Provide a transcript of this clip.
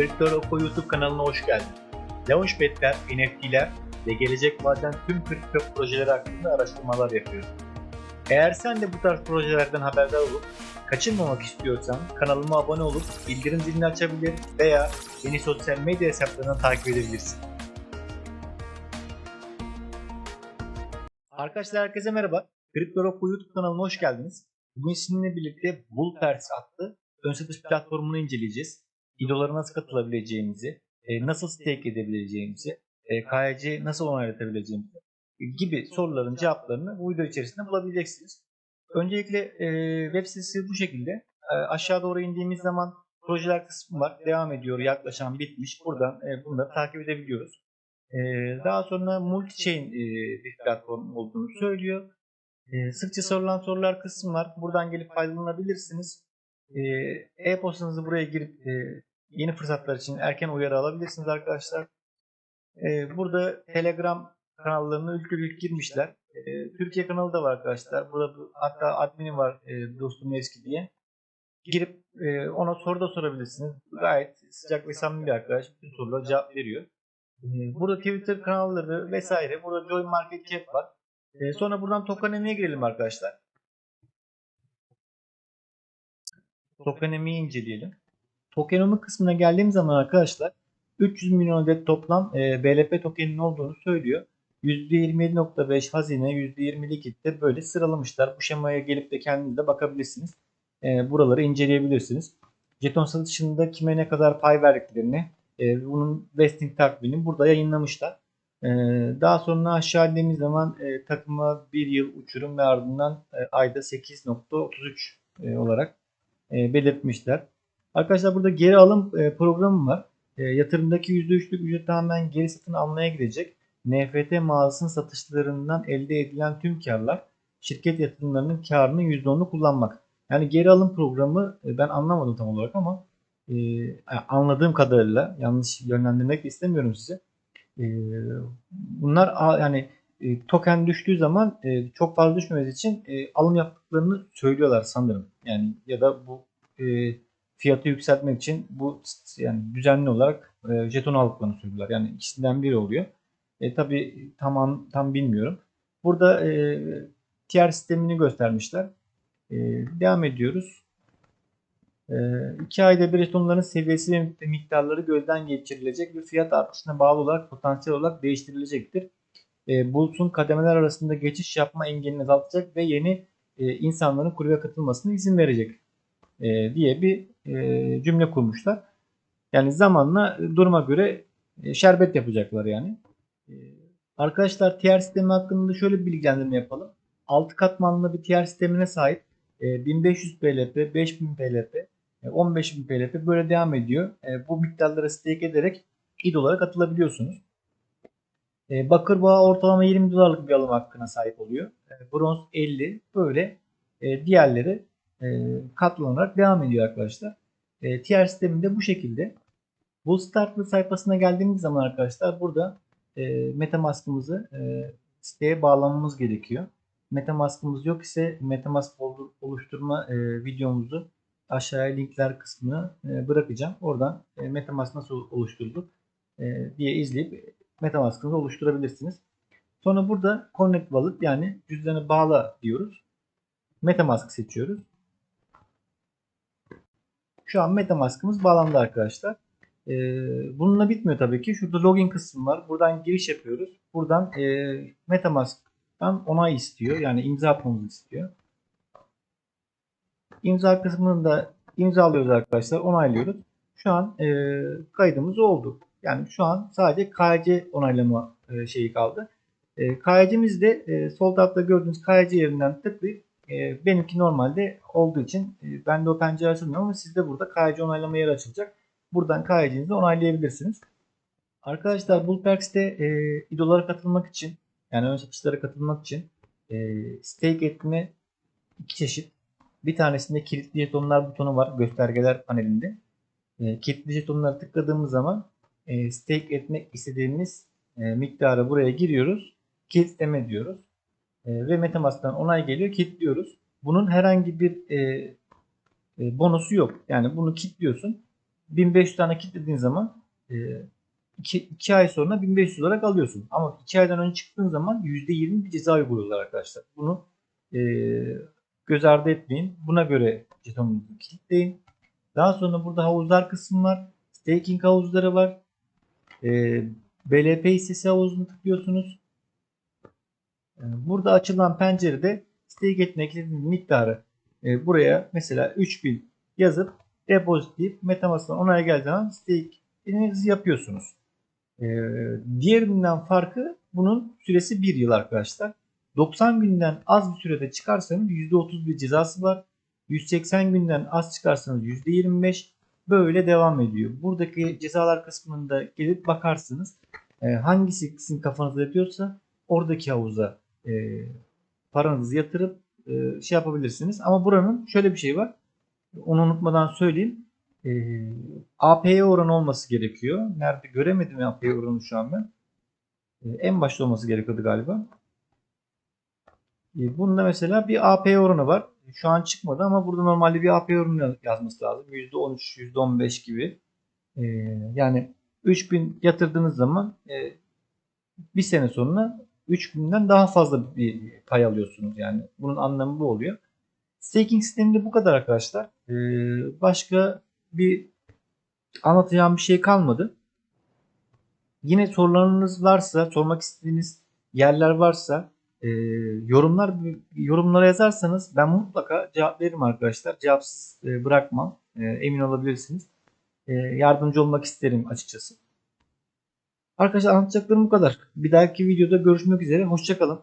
Kripto Oko YouTube kanalına hoş geldin. Launchpad'ler, NFT'ler ve gelecek vaden tüm kripto projeleri hakkında araştırmalar yapıyorum. Eğer sen de bu tarz projelerden haberdar olup kaçınmamak istiyorsan kanalıma abone olup bildirim zilini açabilir veya beni sosyal medya hesaplarından takip edebilirsin. Arkadaşlar herkese merhaba. Kripto Oko YouTube kanalına hoş geldiniz. Bugün sizinle birlikte Bullpers adlı ön satış platformunu inceleyeceğiz. İdolara nasıl katılabileceğimizi, e, nasıl stake edebileceğimizi, e, KYC nasıl onaylatabileceğimizi gibi soruların cevaplarını bu video içerisinde bulabileceksiniz. Öncelikle e, web sitesi bu şekilde. E, aşağı doğru indiğimiz zaman projeler kısmı var. Devam ediyor. Yaklaşan bitmiş. Buradan e, bunları takip edebiliyoruz. E, daha sonra multi-chain e, bir platform olduğunu söylüyor. E, sıkça sorulan sorular kısmı var. Buradan gelip faydalanabilirsiniz. E, E-postanızı buraya girip e, yeni fırsatlar için erken uyarı alabilirsiniz arkadaşlar. E, burada Telegram kanallarını ülke ülke girmişler. E, Türkiye kanalı da var arkadaşlar. Burada bu- hatta admini var e, dostum eski diye. Girip e, ona soru da sorabilirsiniz. Gayet sıcak ve samimi bir arkadaş. Bütün sorulara cevap veriyor. E, burada Twitter kanalları vesaire. Burada Join Market Cap var. E, sonra buradan tokenemeye girelim arkadaşlar. Tokenemeyi inceleyelim. Tokenomic kısmına geldiğim zaman arkadaşlar 300 milyon adet toplam e, BLP tokeninin olduğunu söylüyor. %27.5 hazine, %20 likitte böyle sıralamışlar. Bu şemaya gelip de kendiniz de bakabilirsiniz. E, buraları inceleyebilirsiniz. Jeton satışında kime ne kadar pay verdiklerini, e, bunun vesting takvimini burada yayınlamışlar. E, daha sonra aşağı indiğimiz zaman e, takıma bir yıl uçurum ve ardından e, ayda 8.33 e, olarak e, belirtmişler. Arkadaşlar burada geri alım e, programı var. E, yatırımdaki %3'lük ücret tamamen geri satın almaya gidecek. NFT mağazasının satışlarından elde edilen tüm karlar şirket yatırımlarının karının %10'unu kullanmak. Yani geri alım programı e, ben anlamadım tam olarak ama anladığım kadarıyla yanlış yönlendirmek istemiyorum size. E, bunlar yani token düştüğü zaman çok fazla düşmemesi için alım yaptıklarını söylüyorlar sanırım. Yani ya da bu e, fiyatı yükseltmek için bu yani düzenli olarak e, jeton aldıklarını söylüyorlar. Yani ikisinden biri oluyor. E, tabii tam an- tam bilmiyorum. Burada e, tier sistemini göstermişler. E, devam ediyoruz. E, iki ayda bir jetonların seviyesi ve miktarları gözden geçirilecek ve fiyat artışına bağlı olarak potansiyel olarak değiştirilecektir. E, Bulut'un kademeler arasında geçiş yapma engelini azaltacak ve yeni e, insanların kulübe katılmasına izin verecek e, diye bir e, cümle kurmuşlar. Yani zamanla duruma göre e, şerbet yapacaklar yani. E, arkadaşlar tier sistemi hakkında şöyle bir bilgilendirme yapalım. 6 katmanlı bir tier sistemine sahip e, 1500 PLP, 5000 PLP, e, 15000 PLP böyle devam ediyor. E, bu miktarları stake ederek İDO'lara katılabiliyorsunuz. E, bakır boğa ortalama 20 dolarlık bir alım hakkına sahip oluyor. Bronz 50 böyle diğerleri katlanarak devam ediyor arkadaşlar. E, tier sisteminde bu şekilde. Bu startlı sayfasına geldiğimiz zaman arkadaşlar burada e, Metamask'ımızı e, siteye bağlamamız gerekiyor. Metamask'ımız yok ise Metamask ol- oluşturma e, videomuzu aşağıya linkler kısmına e, bırakacağım. Oradan e, Metamask nasıl oluşturulur e, diye izleyip Metamask'ınızı oluşturabilirsiniz. Sonra burada Connect Wallet yani cüzdanı bağla diyoruz. Metamask seçiyoruz. Şu an Metamask'ımız bağlandı arkadaşlar. Ee, bununla bitmiyor tabii ki. Şurada login kısmı var. Buradan giriş yapıyoruz. Buradan e, Metamask'tan onay istiyor. Yani imza atmamızı istiyor. İmza kısmını da imzalıyoruz arkadaşlar. Onaylıyoruz. Şu an e, kaydımız oldu. Yani şu an sadece KYC onaylama e, şeyi kaldı. E, KYC'miz de e, sol tarafta gördüğünüz KYC yerinden tıklayıp e, benimki normalde olduğu için e, bende o pencere açılmıyor ama sizde burada KYC onaylama yeri açılacak. Buradan KYC'nizi onaylayabilirsiniz. Arkadaşlar Bullperks'te e, idolara katılmak için yani ön satışlara katılmak için e, stake etme iki çeşit. Bir tanesinde kilitli jetonlar butonu var göstergeler panelinde. E, kilitli jetonlara tıkladığımız zaman e, stake etmek istediğimiz e, miktarı buraya giriyoruz. Kilitleme diyoruz. E, ve Metamask'tan onay geliyor. Kilitliyoruz. Bunun herhangi bir e, e, bonusu yok. Yani bunu kilitliyorsun. 1500 tane kilitlediğin zaman 2 ay sonra 1500 olarak alıyorsun. Ama 2 aydan önce çıktığın zaman %20 bir ceza uyguluyorlar arkadaşlar. Bunu e, göz ardı etmeyin. Buna göre jetonunuzu kilitleyin. Daha sonra burada havuzlar kısmı var. Staking havuzları var. E, BLP hissesi havuzunu tıklıyorsunuz. Burada açılan pencerede stake etmek miktarı e, buraya mesela 3000 yazıp depozit deyip Metamask'tan onaya geldiği zaman stake'inizi yapıyorsunuz. E, diğerinden farkı bunun süresi 1 yıl arkadaşlar. 90 günden az bir sürede çıkarsanız %30 bir cezası var. 180 günden az çıkarsanız %25 böyle devam ediyor. Buradaki cezalar kısmında gelip bakarsınız. E, hangisi sizin kafanıza yatıyorsa oradaki havuza e, paranızı yatırıp e, şey yapabilirsiniz. Ama buranın şöyle bir şey var. Onu unutmadan söyleyeyim. E, AP'ye oranı olması gerekiyor. Nerede göremedim AP'ye oranı şu an ben. E, en başta olması gerekiyordu galiba. E, bunda mesela bir AP oranı var. Şu an çıkmadı ama burada normalde bir AP oranı yazması lazım. %13, %15 gibi. E, yani 3000 yatırdığınız zaman e, bir sene sonra 3000'den daha fazla bir pay alıyorsunuz. Yani bunun anlamı bu oluyor. Staking sisteminde bu kadar arkadaşlar. E, başka bir anlatacağım bir şey kalmadı. Yine sorularınız varsa, sormak istediğiniz yerler varsa e, yorumlar yorumlara yazarsanız ben mutlaka cevap veririm arkadaşlar. Cevapsız e, bırakmam. E, emin olabilirsiniz. E, yardımcı olmak isterim açıkçası. Arkadaşlar anlatacaklarım bu kadar. Bir dahaki videoda görüşmek üzere. Hoşçakalın.